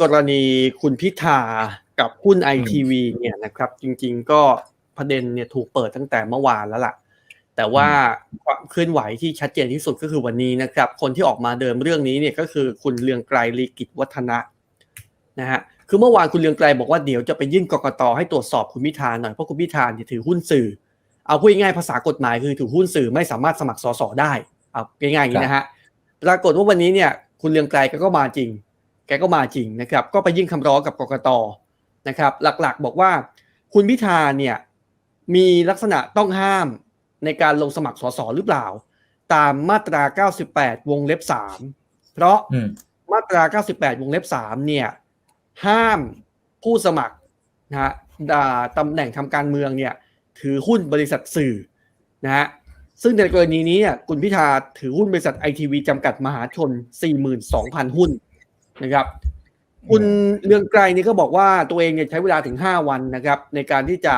กรณีคุณพิธากับหุ้นไอทีวีเนี่ยนะครับ จริงๆก็ประเด็นเนี่ยถูกเปิดตั้งแต่เมื่อวานแล้วล่ะ แต่ว่าความเคลื่อนไหวที่ชัดเจนที่สุดก็คือวันนี้นะครับ คนที่ออกมาเดินเรื่องนี้เนี่ยก็คือคุณเลืองไกรลีกิจวัฒนะนะฮะคือเมื่อวานคุณเลืองไกรบอกว่าเดี๋ยวจะไปยื่นกกตให้ตรวจสอบคุณพิธาหน่อยเพราะคุณพิธาเนี่ยถือหุ้นสื่อ เอาพูดง่ายๆภาษากฎหมายคือถือหุ้นสื่อไม่สามารถสมัครสสได้เอาง่ายๆอย่างนี้นะฮะปรากฏว่าวันนี้เนี่ยคุณเลืองไกรก็มาจริง แกก็มาจริงนะครับ ก็ไปยื่นคำร้องกับกกตนะครับ หลักๆ บอกว่าคุณพิธาเนี่ยมีลักษณะต้องห้ามในการลงสมัครสสหรือเปล่า ตามมาตรา 98 วงเล็บ 3 เพราะอืมมาตรา 98 วงเล็บ 3 เนี่ย ห้ามผู้สมัครนะฮะด่าตำแหน่งทำการเมืองเนี่ย ถือหุ้นบริษัทสื่อนะฮะซึ่งในกรณีนี้เนี่ยคุณพิธาถือหุ้นบริษัทไอทีวีจำกัดมหาชน 42,000 หุ้น นะครับ คุณเรืองไกรนี่ก็บอกว่าตัวเองเนี่ยใช้เวลาถึง 5 วันนะครับ ในการที่จะ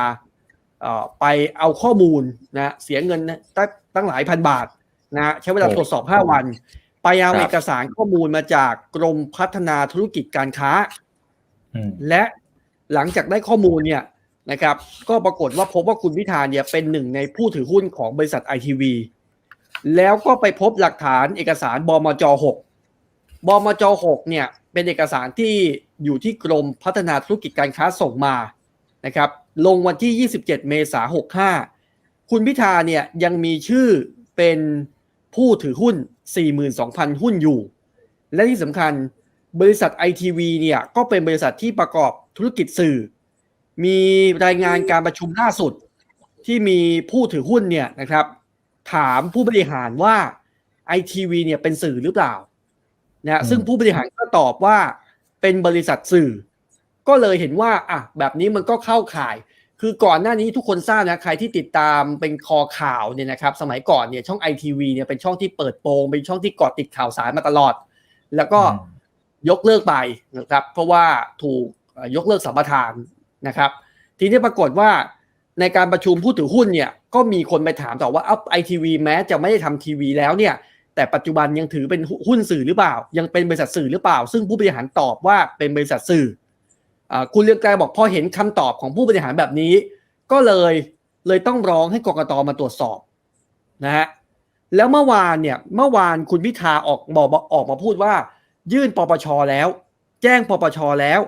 เอ่อไปเอาข้อมูลนะเสียเงินนะตั้งตั้งหลายพันบาทนะฮะใช้เวลาตรวจสอบ 5 วัน ไปเอาครับเอกสารข้อมูลมาจากกรมพัฒนาธุรกิจการค้าอืมและหลังจากได้ข้อมูลเนี่ยนะครับ ก็ปรากฏว่าพบว่าคุณพิธาเนี่ยเป็นหนึ่งในผู้ถือหุ้นของบริษัทไอทีวีแล้วก็ไปพบหลักฐานเอกสารบมจ6 บมจ6เนี่ยเป็นเอกสารที่อยู่ที่กรมพัฒนาธุรกิจการค้าส่งมานะครับลงวันที่ 27 เมษายน 65 คุณพิธาเนี่ยยังมีชื่อเป็นผู้ถือหุ้น 42,000 หุ้นอยู่ และที่สำคัญบริษัทไอทีวีเนี่ยก็เป็นบริษัทที่ประกอบธุรกิจสื่อ มีรายงานการประชุมล่าสุดที่มีผู้ถือหุ้นเนี่ยนะครับถามผู้บริหารว่าไอทีวีเนี่ยเป็นสื่อหรือเปล่า นะฮะอืมซึ่งผู้บริหารก็ตอบว่าเป็นบริษัทสื่อ ก็เลยเห็นว่าอะแบบนี้มันก็เข้าข่าย คือก่อนหน้านี้ทุกคนทราบนะใครที่ติดตามเป็นคอข่าวเนี่ยนะครับสมัยก่อนเนี่ยช่องไอทีวีเนี่ยเป็นช่องที่เปิดโปงเป็นช่องที่เกาะติดข่าวสารมาตลอด แล้วก็อืมยกเลิกไปนะครับเพราะว่าถูกเอ่อยกเลิกสัมปทานนะครับ ทีนี้ปรากฏว่าในการประชุมผู้ถือหุ้นเนี่ยก็มีคนไปถามต่อว่าอัพไอทีวีแม้จะไม่ได้ทำทีวีแล้วเนี่ย แต่ปัจจุบันยังถือเป็นหุ้นสื่อหรือเปล่า ยังเป็นบริษัทสื่อหรือเปล่า ซึ่งผู้บริหารตอบว่าเป็นบริษัทสื่ออคุณเรืองไกรบอกพอเห็นคำตอบของผู้บริหารแบบนี้ ก็เลยเลยต้องร้องให้กรกตมาตรวจสอบนะฮะแล้วเมื่อวานเนี่ยเมื่อวานคุณพิธาออกบอกออกมาพูดว่า ยื่นปปชแล้ว แจ้งปปชแล้ว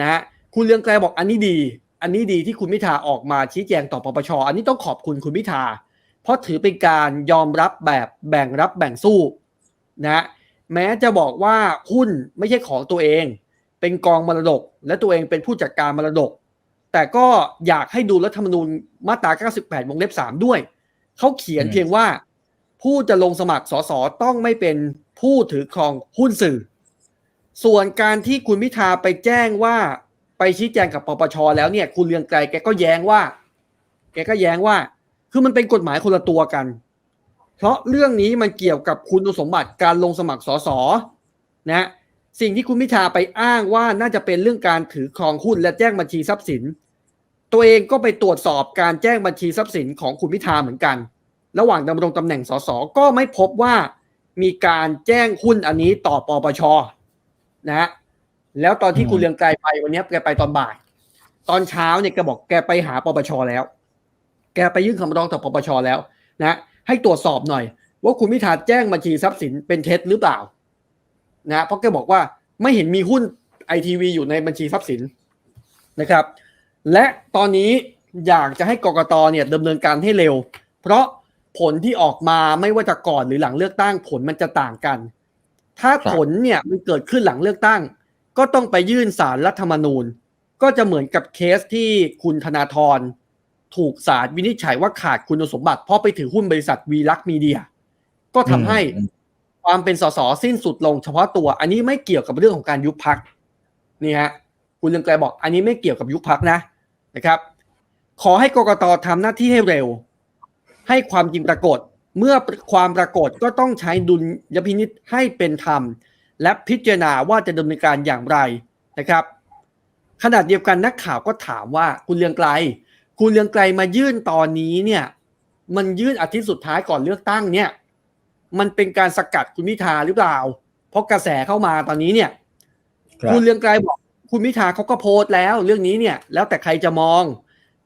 นะฮะคุณเรืองไกรบอกอันนี้ดี อันนี้ดีที่คุณพิธาออกมาชี้แจงต่อปปชอันนี้ต้องขอบคุณคุณพิธา เพราะถือเป็นการยอมรับแบบแบ่งรับแบ่งสู้นะฮะแม้จะบอกว่าหุ้นไม่ใช่ของตัวเอง เป็นกองมรดก และตัวเองเป็นผู้จัดการมรดก แต่ก็อยากให้ดูรัฐธรรมนูญมาตรา 98 วงเล็บ 3 ด้วย เขาเขียนอืมเพียงว่า ผู้จะลงสมัครสสต้องไม่เป็นผู้ถือครองหุ้นสื่อ ส่วนการที่คุณพิธาไปแจ้งว่าไปชี้แจงกับปปชแล้วเนี่ย คุณเรืองไกรแกก็แย้งว่า แกก็แย้งว่า คือมันเป็นกฎหมายคนละตัวกัน เพราะเรื่องนี้มันเกี่ยวกับคุณสมบัติการลงสมัครสสนะสิ่งที่คุณพิธาไปอ้างว่าน่าจะเป็นเรื่องการถือครองหุ้นและแจ้งบัญชีทรัพย์สิน ตัวเองก็ไปตรวจสอบการแจ้งบัญชีทรัพย์สินของคุณพิธาเหมือนกัน ระหว่างดำรงตำแหน่งสสก็ไม่พบว่ามีการแจ้งหุ้นอันนี้ต่อปปชนะฮะแล้วตอนที่อืมคุณเรืองไกรไปวันนี้แกไปตอนบ่าย ตอนเช้าเนี่ยแกบอกแกไปหาปปชแล้ว แกไปยื่นคำร้องต่อปปชแล้วนะให้ตรวจสอบหน่อย ว่าคุณพิธาแจ้งบัญชีทรัพย์สินเป็นเท็จหรือเปล่านะเพราะแกบอกว่าไม่เห็นมีหุ้นไอทีวีอยู่ในบัญชีทรัพย์สินนะครับ และตอนนี้อยากจะให้กกตเนี่ยดำเนินการให้เร็ว เพราะผลที่ออกมาไม่ว่าจะก่อนหรือหลังเลือกตั้งผลมันจะต่างกัน ถ้าผลเนี่ยมันเกิดขึ้นหลังเลือกตั้ง ก็ต้องไปยื่นสารรัฐธรรมนูญ ก็จะเหมือนกับเคสที่คุณธนาธร ถูกศาลวินิจฉัยว่าขาดคุณสมบัติ เพราะไปถือหุ้นบริษัทวีลักษณ์มีเดีย ก็ทำให้อืมความเป็นสสสิ้นสุดลงเฉพาะตัว อันนี้ไม่เกี่ยวกับเรื่องของการยุบพักนี่ฮะคุณเรืองไกรบอก อันนี้ไม่เกี่ยวกับยุบพักนะนะครับ ขอให้กกตทำหน้าที่ให้เร็ว ให้ความจริงปรากฏเมื่อความปรากฏก็ต้องใช้ดุลยพินิษให้เป็นธรรม และพิจารณาว่าจะดำเนินการอย่างไรนะครับขณะเดียวกันนักข่าวก็ถามว่าคุณเรืองไกร คุณเรืองไกรมายื่นตอนนี้เนี่ย มันยื่นอาทิตย์สุดท้ายก่อนเลือกตั้งเนี่ย มันเป็นการสกัดคุณพิธาหรือเปล่า เพราะกระแสเข้ามาตอนนี้เนี่ยครับคุณเรืองไกรบอก คุณพิธาเขาก็โพสต์แล้วเรื่องนี้เนี่ย แล้วแต่ใครจะมอง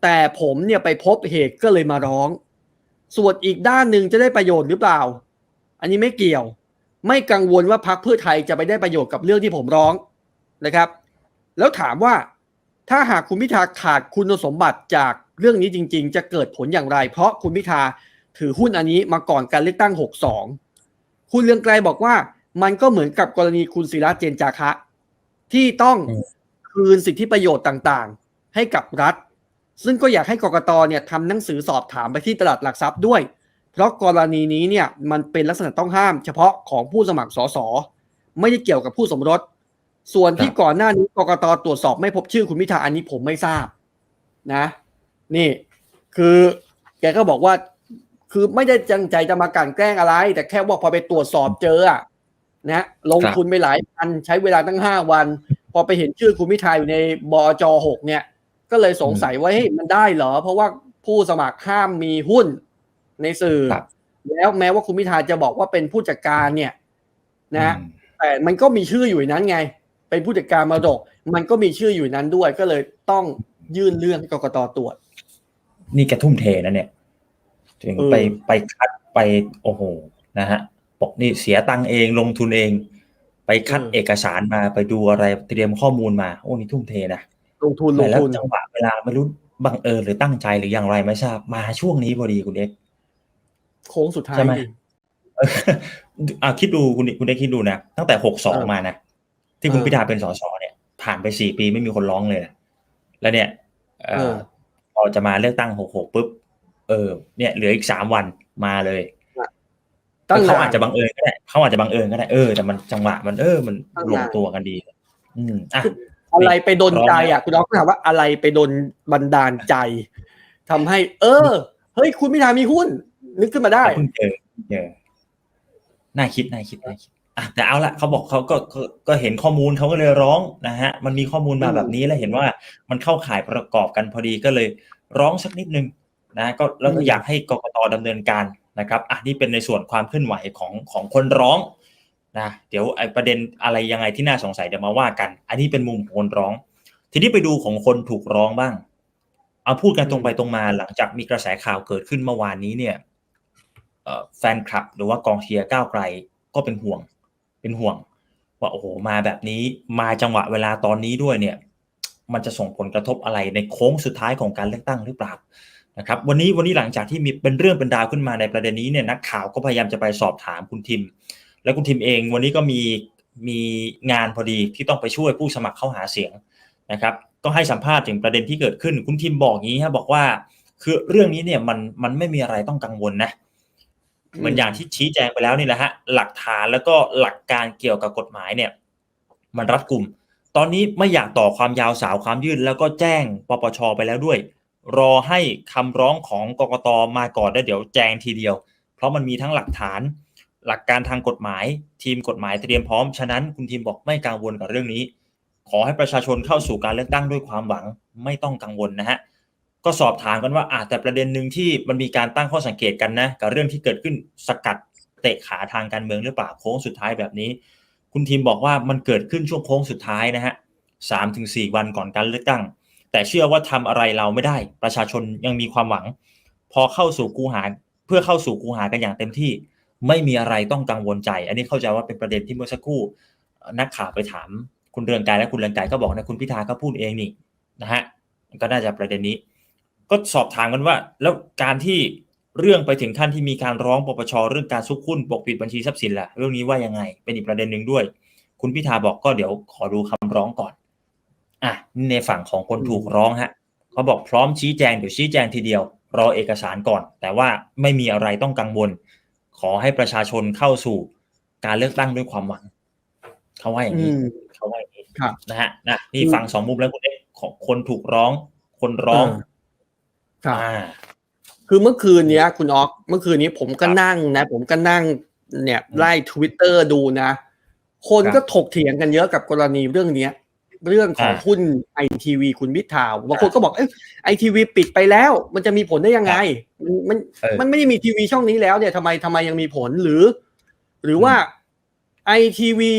แต่ผมเนี่ยไปพบเหตุก็เลยมาร้อง ส่วนอีกด้านหนึ่งจะได้ประโยชน์หรือเปล่า อันนี้ไม่เกี่ยว ไม่กังวลว่าพักเพื่อไทยจะไปได้ประโยชน์กับเรื่องที่ผมร้องนะครับ แล้วถามว่าถ้าหากคุณพิธาขาดคุณสมบัติจาก เรื่องนี้จริง ๆ จะเกิดผลอย่างไร เพราะคุณพิธาถือหุ้นอันนี้มาก่อนการเลือกตั้ง 62 คุณเรืองไกรบอกว่ามันก็เหมือนกับกรณีคุณศิระเจนจาคะ ที่ต้องอืมคืนสิทธิประโยชน์ต่างๆ ให้กับรัฐ ซึ่งก็อยากให้กกตเนี่ยทำหนังสือสอบถามไปที่ตลาดหลักทรัพย์ด้วย เพราะกรณีนี้เนี่ยมันเป็นลักษณะต้องห้าม เฉพาะของผู้สมัครสสไม่ได้เกี่ยวกับผู้สมรส ส่วนที่ก่อนหน้านี้กกตตรวจสอบไม่พบชื่อคุณพิธาอันนี้ผมไม่ทราบนะ นี่ คือแกก็บอกว่า คือไม่ได้จังใจจะมากลั่นแกล้งอะไร แต่แค่ว่าพอไปตรวจสอบเจออะนะลงทุนไปหลายพันใช้เวลาตั้งห้าวัน พอไปเห็นชื่อคุณพิธาอยู่ในบจหกเนี่ย ก็เลยสงสัยว่าเฮ้ยมันได้เหรอ เพราะว่าผู้สมัครห้ามมีหุ้นในสื่อครับแล้วแม้ว่าคุณพิธาจะบอกว่าเป็นผู้จัดการเนี่ย นะอืมแต่มันก็มีชื่ออยู่ในนั้นไง เป็นผู้จัดการมรดก มันก็มีชื่ออยู่ในนั้นด้วย ก็เลยต้องยื่นเรื่องให้กกตตรวจ นี่แกทุ่มเทนะเนี่ย ถึงเออไปไปคัดไปโอ้โหนะฮะบอกนี่เสียตังค์เองลงทุนเอง ไปคัดเอกสารมาไปดูอะไรเตรียมข้อมูลมา โอ้นี่ทุ่มเทนะลงทุนลแต่งแล้วทุนจังหวะเวลาไม่รู้บังเอิญหรือตั้งใจหรืออย่างไรไม่ทราบมาช่วงนี้พอดีคุณเอ็กซ์โค้งสุดท้ายใช่ไหมดิเอออะคิดดูคุณคุณได้คิดดูนะตั้งแต่หกสองเออมานะที่คุณเออพิธาเป็นสสเนี่ย ผ่านไปสี่ปีไม่มีคนร้องเลยนะแล้วเนี่ยเอ่อเออพอ จะมาเลือกตั้งหกหกปุ๊บ เออ เนี่ยเหลืออีกสามวันมาเลยตั้งเขานานอาจจะบังเอิญก็ได้เขาอาจจะบังเอิญก็ได้เออแต่มันจังหวะมันเออมันตั้งลนางนตัวกันดี อืมอะอะไรไปดนใจร้องอะคุณน้องถามว่าอะไรไปดนบันดาลใจทำให้ เออ เฮ้ย คุณพิธามีหุ้น นึกขึ้นมาได้เพิ่งเจอเจอน่าคิดน่าคิดน่าคิดอะแต่เอาละเขาบอกเขาก็ก็ก็เห็นข้อมูลเขาก็เลยร้องนะฮะ มันมีข้อมูลมาอืมแบบนี้แล้วเห็นว่ามันเข้าข่ายประกอบกันพอดีก็เลย ร้องสักนิดนึงนะก็แล้วก็อยากให้กกตดำเนินการนะครับอะนี่เป็นในส่วนความเคลื่อนไหวของของคนร้องนะเดี๋ยวไอ้ประเด็นอะไรยังไงที่น่าสงสัยเดี๋ยวมาว่ากัน อันนี้เป็นมุมของคนร้อง ทีนี้ไปดูของคนถูกร้องบ้าง เอาพูดกันตรงไปตรงมาหลังจากมีกระแสข่าวเกิดขึ้นเมื่อวานนี้เนี่ยเอ่อแฟนคลับหรือว่ากองเชียร์ก้าวไกลก็เป็นห่วง เป็นห่วง ว่าโอ้โหมาแบบนี้มาจังหวะเวลาตอนนี้ด้วยเนี่ย มันจะส่งผลกระทบอะไรในโค้งสุดท้ายของการเลือกตั้งหรือเปล่านะครับวันนี้วันนี้หลังจากที่มีเป็นเรื่องเป็นราวขึ้นมาในประเด็นนี้เนี่ยนักข่าวก็พยายามจะไปสอบถามคุณทิม และคุณทิมเองวันนี้ก็มีมีงานพอดีที่ต้องไปช่วยผู้สมัครเข้าหาเสียงนะครับก็ให้สัมภาษณ์ถึงประเด็นที่เกิดขึ้น คุณทิมบอกงี้ฮะบอกว่า คือเรื่องนี้เนี่ยมันมันไม่มีอะไรต้องกังวลนะเหมือนอย่างที่ชี้แจงไปแล้วนี่แหละฮะหลักฐานแล้วก็หลักการเกี่ยวกับกฎหมายเนี่ย มันรัดกุม ตอนนี้ไม่อยากต่อความยาวสาวความยืดแล้วก็แจ้งปปชไปแล้วด้วย รอให้คำร้องของกกตมาก่อนแล้วเดี๋ยวแจ้งทีเดียว เพราะมันมีทั้งหลักฐาน หลักการทางกฎหมาย ทีมกฎหมายเตรียมพร้อมฉะนั้นคุณทีมบอกไม่กังวลกับเรื่องนี้ ขอให้ประชาชนเข้าสู่การเลือกตั้งด้วยความหวังไม่ต้องกังวลนะฮะก็สอบถามกันว่าอาแต่ประเด็นหนึ่งที่มันมีการตั้งข้อสังเกตกันนะกับเรื่องที่เกิดขึ้นสกัดเตะขาทางการเมืองหรือเปล่าโค้งสุดท้ายแบบนี้ คุณทีมบอกว่ามันเกิดขึ้นช่วงโค้งสุดท้ายนะฮะสามถึงสี่วันก่อนการเลือกตั้ง แต่เชื่อว่าทำอะไรเราไม่ได้ ประชาชนยังมีความหวัง พอเข้าสู่คูหาเพื่อเข้าสู่คูหากันอย่างเต็มที่ ไม่มีอะไรต้องกังวลใจ อันนี้เข้าใจว่าเป็นประเด็นที่เมื่อสักครู่นักข่าวไปถาม คุณเรืองไกรและคุณเรืองไกรก็บอกนะคุณพิธาก็พูดเองนี่นะฮะก็น่าจะประเด็นนี้ ก็สอบถามกันว่า แล้วการที่ เรื่องไปถึงขั้นที่มีการร้องปปชเรื่องการซุกหุ้นปกปิดบัญชีทรัพย์สินล่ะเรื่องนี้ว่ายังไง เป็นอีกประเด็นหนึ่งด้วย คุณพิธาบอกก็เดี๋ยวขอดูคำร้องก่อน อะนี่ในฝั่งของคนถูกร้องฮะเขาบอกพร้อมชี้แจงเดี๋ยวชี้แจงทีเดียว รอเอกสารก่อน แต่ว่าไม่มีอะไรต้องกังวล ขอให้ประชาชนเข้าสู่การเลือกตั้งด้วยความหวังเขาว่าอย่างอืนี้มเขาว่าอย่างนี้ครับนะฮะนะนี่อืมฟังสองมุมแล้วคุณเอ๊ะของคนถูกร้อง คนร้องเออครับอ่า คือเมื่อคืนเนี้ย คุณออกเมื่อคืนนี้ผมก็ครับนั่งนะ ผมก็นั่งเนี่ยอืมไล่ทวิตเตอร์ดูนะ คนครับก็ถกเถียงกันเยอะกับกรณีเรื่องเนี้ย เรื่องของอ่าหุ้นไอทีวีคุณพิธาบางคนก็บอกเอ้ไอทีวีปิดไปแล้ว มันจะมีผลได้ยังไง มันมันเออมันไม่ได้มีทีวีช่องนี้แล้วเนี่ยทำไมทำไมยังมีผลหรือ หรือว่าไอทีวี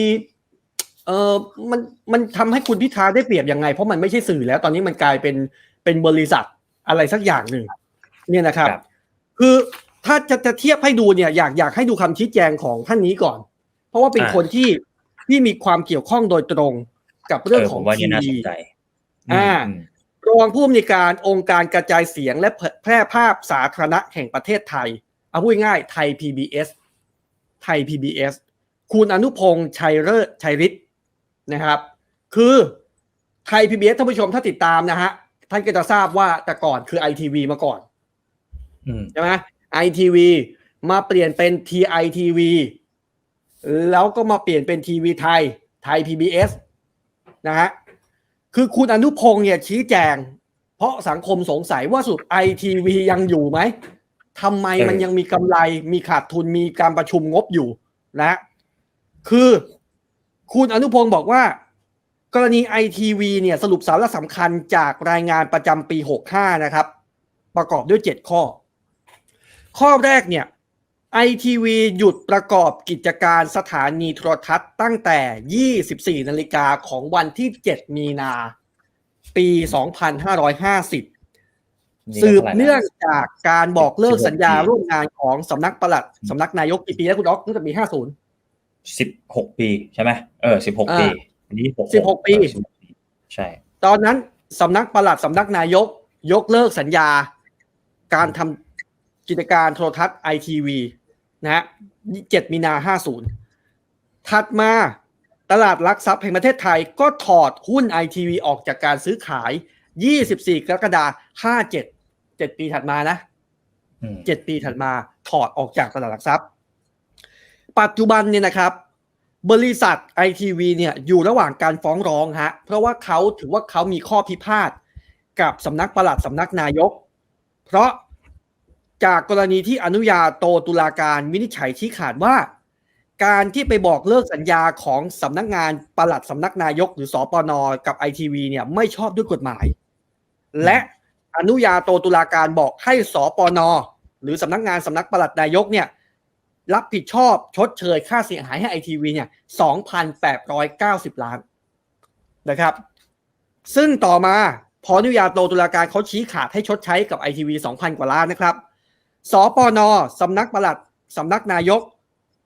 เออมันมันทำให้คุณพิธาได้เปรียบยังไง เพราะมันไม่ใช่สื่อแล้ว ตอนนี้มันกลายเป็นเป็นบริษัทอะไรสักอย่างหนึ่ง เนี่ยนะครับครับ คือถ้าจะจะเทียบให้ดูเนี่ยอยากอยากให้ดูคำชี้แจงของท่านนี้ก่อน เพราะว่าเป็นอ่าคนที่ที่มีความเกี่ยวข้องโดยตรงกับเรื่องของผมว่าทีนี่น่าสวีนใจอ่าอืมรองผู้อำนวยการองค์การกระจายเสียงและแพร่ภาพสาธารณะแห่งประเทศไทย เอาพูดง่ายๆไทย PBS ไทย PBS คุณอนุพงษ์ชัยเลิศชัยฤทธิ์นะครับ คือไทย PBS ท่านผู้ชมถ้าติดตามนะฮะ ท่านก็จะทราบว่าแต่ก่อนคือ ITV มาก่อนอืม ใช่ไหม ITV มาเปลี่ยนเป็น TITV แล้วก็มาเปลี่ยนเป็นทีวีไทย ไทย PBS นะฮะคือคุณอนุพงษ์เนี่ยชี้แจง เพราะสังคมสงสัยว่าสุด ITV ยังอยู่ไหมทำไมเออมันยังมีกำไรมีขาดทุนมีการประชุมงบอยู่นะคือคุณอนุพงศ์บอกว่า กรณี ITV เนี่ยสรุปสาระสำคัญจากรายงานประจำปี 65 นะครับ ประกอบด้วย 7 ข้อ ข้อแรกเนี่ย ITV หยุดประกอบกิจการสถานีโทรทัศน์ตั้งแต่ 24 นาฬิกาของวันที่ 7 มีนา ปี 2550นี่ก็สืบท่าไหร่ะเนื่องจากการบอกเลิก16สัญญาปีร่วมงานของสำนักปลัดสำนักนายกกี่ปีแล้วคุณอ๊อกตั้งแต่ปี 50สิบหกปีใช่ไหมเออสิบหกอ่าปีอันนี้16ปีเออ16 ปี ใช่ ตอนนั้นสำนักปลัดสำนักนายกยกเลิกสัญญาการทำ กิจการโทรทัศน์ ITV นะฮะ7มีนา50ถัดมาตลาดหลักทรัพย์แห่งประเทศไทยก็ถอดหุ้น ITV ออกจากการซื้อขาย 24 กรกฎาคม57 7 ปีถัดมานะอืมเจ็ดปีถัดมาถอดออกจากตลาดหลักทรัพย์ ปัจจุบันเนี่ยนะครับ บริษัทไอทีวีเนี่ยอยู่ระหว่างการฟ้องร้องฮะ เพราะว่าเขาถือว่าเขามีข้อพิพาทกับสำนักปลัดสำนักนายก เพราะ จากกรณีที่อนุญาโตตุลาการวินิจฉัยชี้ขาดว่า การที่ไปบอกเลิกสัญญาของสำนักงานปลัดสำนักนายกหรือสอปนกับไอทีวีเนี่ยไม่ชอบด้วยกฎหมาย และอนุญาโตตุลาการบอกให้สปนหรือสำนักงานสำนักปลัดนายกเนี่ยรับผิดชอบชดเชยค่าเสียหายให้ไอทีวีเนี่ย2,890ล้านนะครับ ซึ่งต่อมาพออนุญาโตตุลาการเขาชี้ขาดให้ชดใช้กับไอทีวี2,000กว่าล้านนะครับ สปนสำนักปลัดสำนักนายก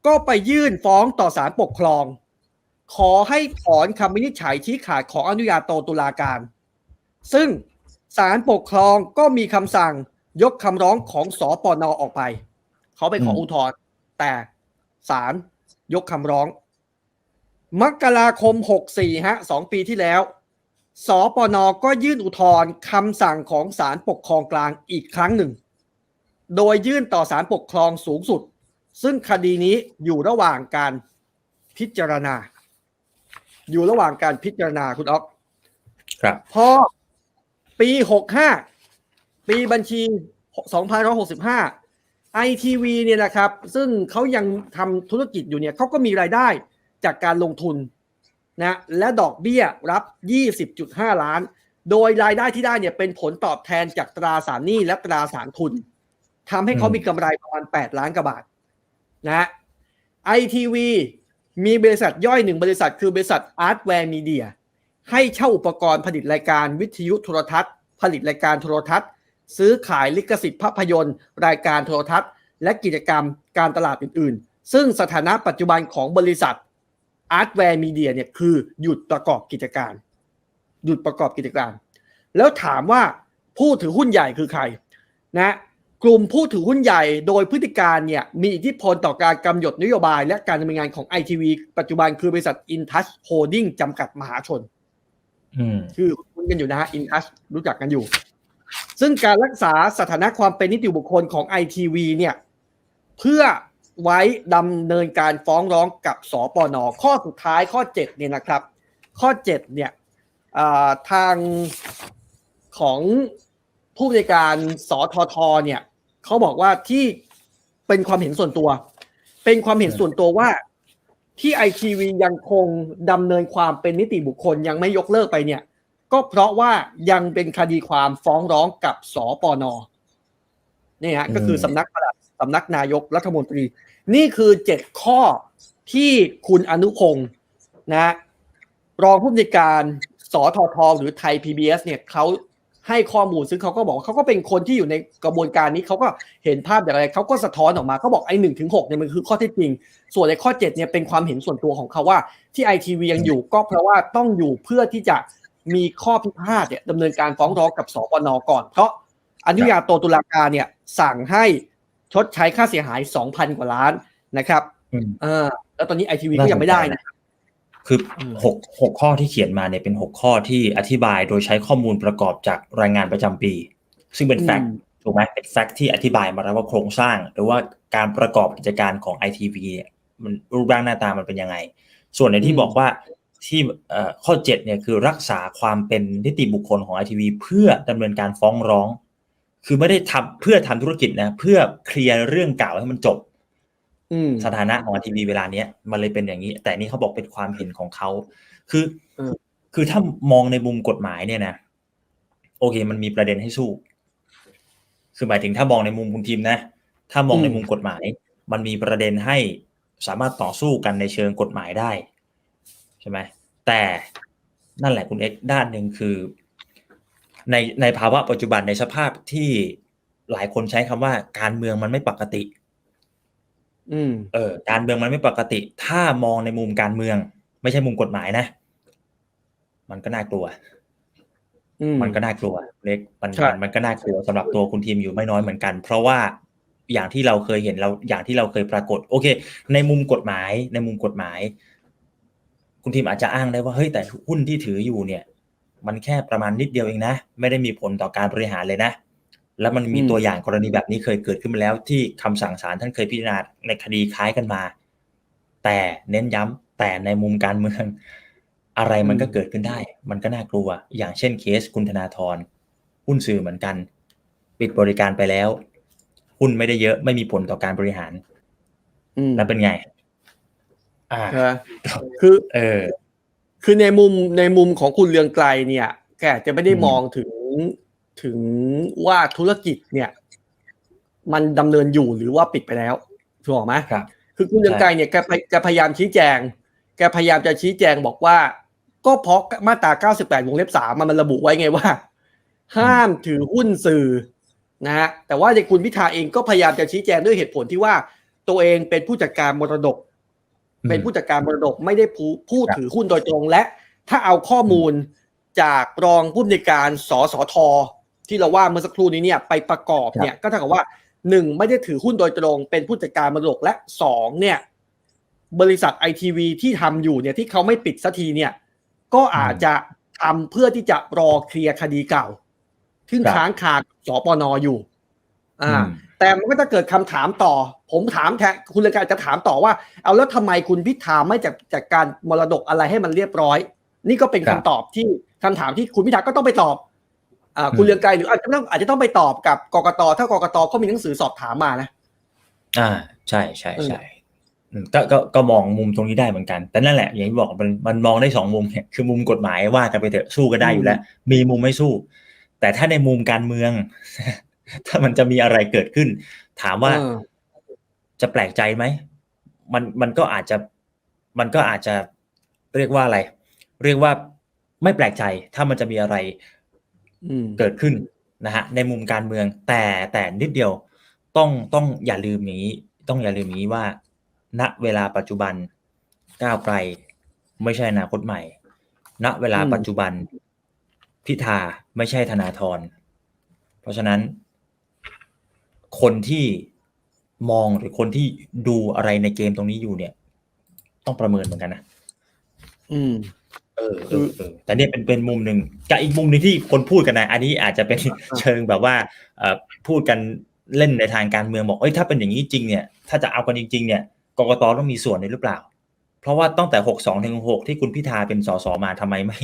ก็ไปยื่นฟ้องต่อศาลปกครอง ขอให้ถอนคำวินิจฉัยชี้ขาดของอนุญาโตตุลาการ ซึ่งศาลปกครองก็มีคำสั่งยกคำร้องของสอปนออกไป เขาไปขออุทธรณ์แต่ศาลยกคำร้อง มกราคม 64 ฮะสองปีที่แล้ว สปนก็ยื่นอุทธรณ์คำสั่งของศาลปกครองกลางอีกครั้งหนึ่ง โดยยื่นต่อศาลปกครองสูงสุด ซึ่งคดีนี้อยู่ระหว่างการพิจารณา อยู่ระหว่างการพิจารณาคุณอ๊อกครับพอปี65ปีบัญชี2565 ITV เนี่ยนะครับ ซึ่งเขายังทำธุรกิจอยู่เนี่ยเขาก็มีรายได้จากการลงทุนนะและดอกเบี้ยรับ 20.5 ล้าน โดยรายได้ที่ได้เนี่ยเป็นผลตอบแทนจากตราสารหนี้และตราสารทุน ทำให้เขาอืมมีกำไรประมาณ 8 ล้านกว่าบาทนะฮะ ITV มีบริษัทย่อยหนึ่งบริษัทคือบริษัท Artware Media ให้เช่าอุปกรณ์ผลิตรายการวิทยุโทรทัศน์ ผลิตรายการโทรทัศน์ ซื้อขายลิขสิทธิ์ภาพยนตร์ รายการโทรทัศน์ และกิจกรรมการตลาดอื่น ๆ ซึ่งสถานะปัจจุบันของบริษัท Artware Media เนี่ยคือหยุดประกอบกิจการ หยุดประกอบกิจการ แล้วถามว่าผู้ถือหุ้นใหญ่คือใครนะ กลุ่มผู้ถือหุ้นใหญ่โดยพฤติการเนี่ยมีอิทธิพลต่อการกำหนดนโยบายและการดำเนินงานของ ITV ปัจจุบันคือบริษัท InTouch Holding จำกัดมหาชนอืมชื่อคุ้นกันอยู่นะฮะ InTouch รู้จักกันอยู่ ซึ่งการรักษาสถานะความเป็นนิติบุคคลของ ITV เนี่ยเพื่อไว้ดำเนินการฟ้องร้องกับสปนข้อสุดท้ายข้อ 7 เนี่ยนะครับ ข้อ 7 เนี่ยทางของผู้บริการสททเนี่ย เขาบอกว่าที่เป็นความเห็นส่วนตัว เป็นความเห็นส่วนตัวว่าที่ไอทีวียังคงดำเนินความเป็นนิติบุคคลยังไม่ยกเลิกไปเนี่ย ก็เพราะว่ายังเป็นคดีความฟ้องร้องกับสปนนี่ฮะก็คือสำนักปลัดสำนักนายกรัฐมนตรี นี่คือเจ็ดข้อที่คุณอนุพงศ์นะ รองผู้อำนวยการสททหรือไทย PBS เนี่ยเขา ให้ข้อมูลซึ่งเขาก็บอกว่าเขาก็เป็นคนที่อยู่ในกระบวนการนี้เขาก็เห็นภาพอย่างไรเขาก็สะท้อนออกมาเขาบอกไอ้หนึ่งถึงหกเนี่ยมันคือข้อเท็จจริง ส่วนในข้อเจ็ดเนี่ยเป็นความเห็นส่วนตัวของเขาว่าที่ไอทีวียังอยู่ก็เพราะว่าต้องอยู่เพื่อที่จะมีข้อพิพาทเนี่ยดำเนินการฟ้องร้องกับสปนก่อน เพราะอนุญาโตตุลาการเนี่ยสั่งให้ชดใช้ค่าเสียหาย 2,000 กว่าล้านนะครับอืมเออแล้วตอนนี้ไอทีวีก็ยังไม่ได้นะ คืออมหกหกข้อที่เขียนมาเนี่ยเป็นหกข้อที่อธิบายโดยใช้ข้อมูลประกอบจากรายงานประจำปี ซึ่งเป็นแฟกต์ถูกไหมเป็นแฟกต์ที่อธิบายมาแล้วว่าโครงสร้าง หรือว่าการประกอบกิจการของ ITV เนี่ยมันรูปร่างหน้าตามันเป็นยังไง ส่วนในที่บอกว่าที่เอ่อข้อเจ็ดเนี่ยคือรักษาความเป็นนิติบุคคลของ ITV เพื่อดำเนินการฟ้องร้อง คือไม่ได้ทำเพื่อทำธุรกิจนะเพื่อเคลียร์เรื่องเก่าให้มันจบอืม สถานะของทีวีเวลาเนี้ยมันเลยเป็นอย่างนี้ แต่นี่เขาบอกเป็นความเห็นของเขาคือเออคือถ้ามองในมุมกฎหมายเนี่ยนะโอเค มันมีประเด็นให้สู้ คือหมายถึงถ้ามองในมุมคุณทีมนะ ถ้ามองในมุมกฎหมาย มันมีประเด็นให้สามารถต่อสู้กันในเชิงกฎหมายได้ ใช่ไหมแต่นั่นแหละคุณเอ็กซ์ด้านหนึ่งคือ ในในภาวะปัจจุบันในสภาพที่หลายคนใช้คำว่าการเมืองมันไม่ปกติ อืมเออการเมืองมันไม่ปกติ ถ้ามองในมุมการเมือง ไม่ใช่มุมกฎหมายนะ มันก็น่ากลัวอืมมันก็น่ากลัว เล็กมันใช่มันมันก็น่ากลัวสำหรับตัวคุณทีมอยู่ไม่น้อยเหมือนกัน เพราะว่าอย่างที่เราเคยเห็นเราอย่างที่เราเคยปรากฏ โอเค ในมุมกฎหมาย ในมุมกฎหมาย คุณทีมอาจจะอ้างได้ว่าเฮ้ยแต่หุ้นที่ถืออยู่เนี่ย มันแค่ประมาณนิดเดียวเองนะ ไม่ได้มีผลต่อการบริหารเลยนะ แล้วมันมีตัวอย่างกรณีแบบนี้เคยเกิดขึ้นมาแล้ว ที่คำสั่งศาลท่านเคยพิจารณาในคดีคล้ายกันมา แต่เน้นย้ำแต่ในมุมการเมืองอะไรมันก็เกิดขึ้นได้ มันก็น่ากลัว อย่างเช่นเคสคุณธนาธรหุ้นสื่อเหมือนกัน ปิดบริการไปแล้วหุ้นไม่ได้เยอะไม่มีผลต่อการบริหารอืมแล้วเป็นไง อ่าใช่ไหมคือ เออ คือในมุมในมุมของคุณเรืองไกลเนี่ย แกอาจจะไม่ได้อืมมองถึง ถึงว่าธุรกิจเนี่ย มันดำเนินอยู่หรือว่าปิดไปแล้วถูกไหมครับ คือคุณเรืองไกรเนี่ยแกพยแกพยายามชี้แจง แกพยายามจะชี้แจงบอกว่า ก็เพราะมาตรา 98 วงเล็บ3มันมันระบุไว้ไงว่า ห้ามถือหุ้นสื่อนะฮะแต่ว่าในคุณพิธาเองก็พยายามจะชี้แจงด้วยเหตุผลที่ว่า ตัวเองเป็นผู้จัดการมรดก เป็นผู้จัดการมรดกไม่ได้ผู้ผู้ครับถือหุ้นโดยตรงและ ถ้าเอาข้อมูลจากรองผู้อำนวยการสสท ที่เราว่าเมื่อสักครู่นี้เนี่ยไปประกอบเนี่ยก็เท่ากับว่าหนึ่งไม่ได้ถือหุ้นโดยตรงเป็นผู้จัดการมรดกและสองเนี่ยบริษัทไอทีวีที่ทำอยู่เนี่ยที่เขาไม่ปิดสักทีเนี่ยก็อาจจะทำเพื่อที่จะรอเคลียร์คดีเก่าซึ่งครับค้างคาสปนอยู่ อ่าอืมแต่มันก็จะเกิดคำถามต่อ ผมถามแทนคุณเรืองไกรจะถามต่อว่า เอาแล้วทำไมคุณพิธาไม่จัดจัดการมรดกอะไรให้มันเรียบร้อย นี่ก็เป็นครัคำบตอบที่คำถามที่คุณพิธาก็ต้องไปตอบอ่าอืม คุณเรืองไกรหรืออาจจะต้องอาจจะต้องไปตอบกับกกตถ้ากกตเขามีหนังสือสอบถามมานะ อ่า ใช่ใช่ใช่อืมก็ก็ก็มองมุมตรงนี้ได้เหมือนกัน แต่นั่นแหละอย่างที่บอกมันมันมองได้สองมุมเนี่ยคือมุมกฎหมายว่ากันไปเถอะสู้ก็ได้อยู่แล้ว มีมุมไม่สู้ แต่ถ้าในมุมการเมือง ถ้ามันจะมีอะไรเกิดขึ้น ถามว่าเออจะแปลกใจไหมมันมันก็อาจจะมันก็อาจจะเรียกว่าอะไร เรียกว่าไม่แปลกใจถ้ามันจะมีอะไรอืม เกิดขึ้นนะฮะในมุมการเมือง แต่แต่นิดเดียวต้องต้องอย่าลืมอย่างนี้ ต้องอย่าลืมอย่างนี้ว่า ณเวลาปัจจุบันก้าวไกลไม่ใช่อนาคตใหม่ ณเวลาอืมปัจจุบันพิธาไม่ใช่ธนาธรเพราะฉะนั้น คนที่มองหรือคนที่ดูอะไรในเกมตรงนี้อยู่เนี่ย ต้องประเมินเหมือนกันนะอืม เออเออเออแต่เนี่ยเป็นเป็นมุมหนึ่งกับอีกมุมหนึ่งที่คนพูดกันนะ อันนี้อาจจะเป็นเชิงแบบว่าเอ่อพูดกันเล่นในทางการเมืองบอกเอ้ยถ้าเป็นอย่างนี้จริงเนี่ย ถ้าจะเอากันจริง ๆ เนี่ยกกตต้องมีส่วนในหรือเปล่า เพราะว่าตั้งแต่หกสองถึงหกที่คุณพิธาเป็นสสมาทำไมไม่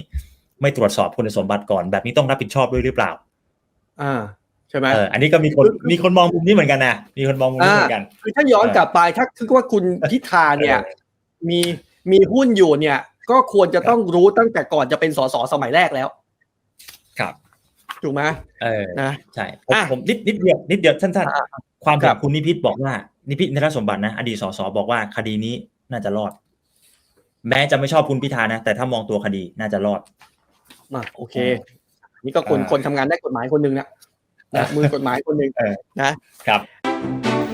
ไม่ตรวจสอบคุณสมบัติก่อน แบบนี้ต้องรับผิดชอบด้วยหรือเปล่า อ่าใช่ไหมเอออันนี้ก็มีคนคือมีคนมองมุมนี้เหมือนกันนะมีคนมองมุมนี้เหมือนกันคือถ้าย้อนเออกลับไปถ้าคือว่าคุณพิธาเนี่ยเออมีมีหุ้นอยู่เนี่ย ก็ควรจะต้องรู้ตั้งแต่ก่อนจะเป็นสสสมัยแรกแล้ว ครับถูกไหมเออนะใช่ผมอะผมนิดนิดเดียวนิดเดียวสั้นอะๆความคเห็รันบคุณนิพิษบอกว่านิพิษนรสมบัตินะอดีตสสบอกว่าคดีนี้น่าจะรอด แม้จะไม่ชอบคุณพิธานะ แต่ถ้ามองตัวคดีน่าจะรอดอะโอเค นี่ก็คนอ่าคนทำงานได้กฎหมายคนหนึ่งนะนะมือกฎหมายคนหนึ่งเออนะครับ